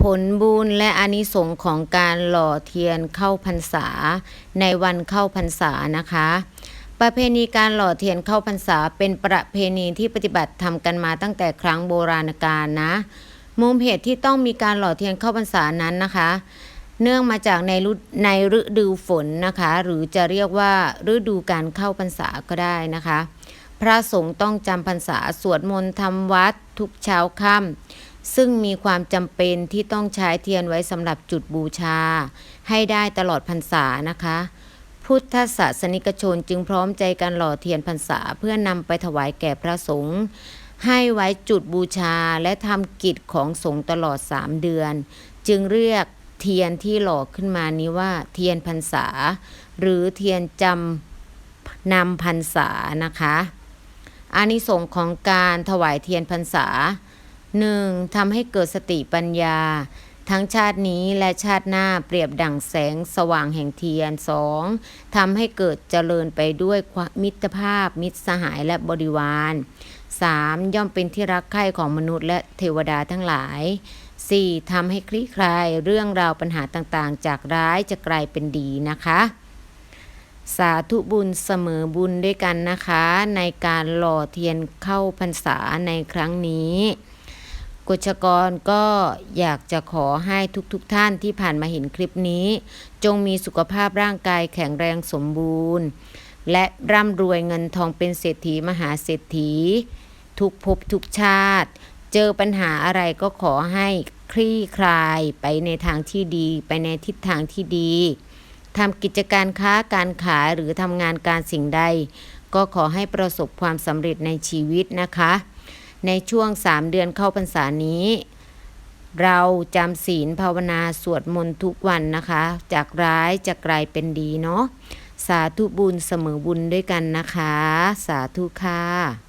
ผลบุญและอานิสงส์ของการหล่อเทียนเข้าพรรษา ในวันเข้าพรรษานะคะ ประเพณีการหล่อเทียนเข้าพรรษาเป็นประเพณีที่ปฏิบัติทำกันมาตั้งแต่ครั้งโบราณกาลนะมุมเหตุที่ต้องมีการหล่อเทียนเข้าพรรษานั้นนะคะ เนื่องมาจากในฤในฤดูฝนนะคะ หรือจะเรียกว่าฤดูการเข้าพรรษาก็ได้นะคะ พระสงฆ์ต้องจำพรรษาสวดมนต์ทำวัดทุกเช้าค่ำ ซึ่งมีความจำเป็นที่ต้องใช้เทียนไว้สำหรับจุดบูชา ให้ได้ตลอดพรรษานะคะ พุทธศาสนิกชนจึงพร้อมใจกันหล่อเทียนพรรษา เพื่อนำไปถวายแก่พระสงฆ์ให้ไว้จุดบูชาและทำกิจของสงฆ์ตลอด3เดือน จึงเรียกเทียนที่หล่อขึ้นมานี้ว่าเทียนพรรษา หรือเทียนจำนำพรรษานะคะอานิสงส์ของการถวายเทียนพรรษา 1. ทำให้เกิดสติปัญญา ทั้งชาตินี้และชาติหน้าเปรียบดั่งแสงสว่างแห่งเทียน 2. ทำให้เกิดเจริญไปด้วยวมิตรภาพ มิตรสหายและบริวาร 3. ย่อมเป็นที่รักใคร่ของมนุษย์และเทวดาทั้งหลาย 4. ทำให้คลี่คลายเรื่องราวปัญหาต่างๆ จากร้ายจะกลายเป็นดีนะคะ สาธุบุญเสมอบุญด้วยกันนะคะ ในการหล่อเทียนเข้าพรรษาในครั้งนี้ กุชกรก็อยากจะขอให้ทุกๆทท่านที่ผ่านมาเห็นคลิปนี้ จงมีสุขภาพร่างกายแข็งแรงสมบูรณ์ และร่ำรวยเงินทองเป็นเศรษฐีมหาเศรษฐี ทุกภพทุกชาติ เจอปัญหาอะไรก็ขอให้คลี่คลายไปในทางที่ดี ไปในทิศทางที่ดีทำกิจการค้าการขายหรือทำงานการสิ่งใด ก็ขอให้ประสบความสำเร็จในชีวิตนะคะ ในช่วงสามเดือนเข้าพรรษานี้ เราจำศีลภาวนาสวดมนต์ทุกวันนะคะ จากร้ายจะกลายเป็นดีเนาะสาธุบุญเสมอบุญด้วยกันนะคะ สาธุค่ะ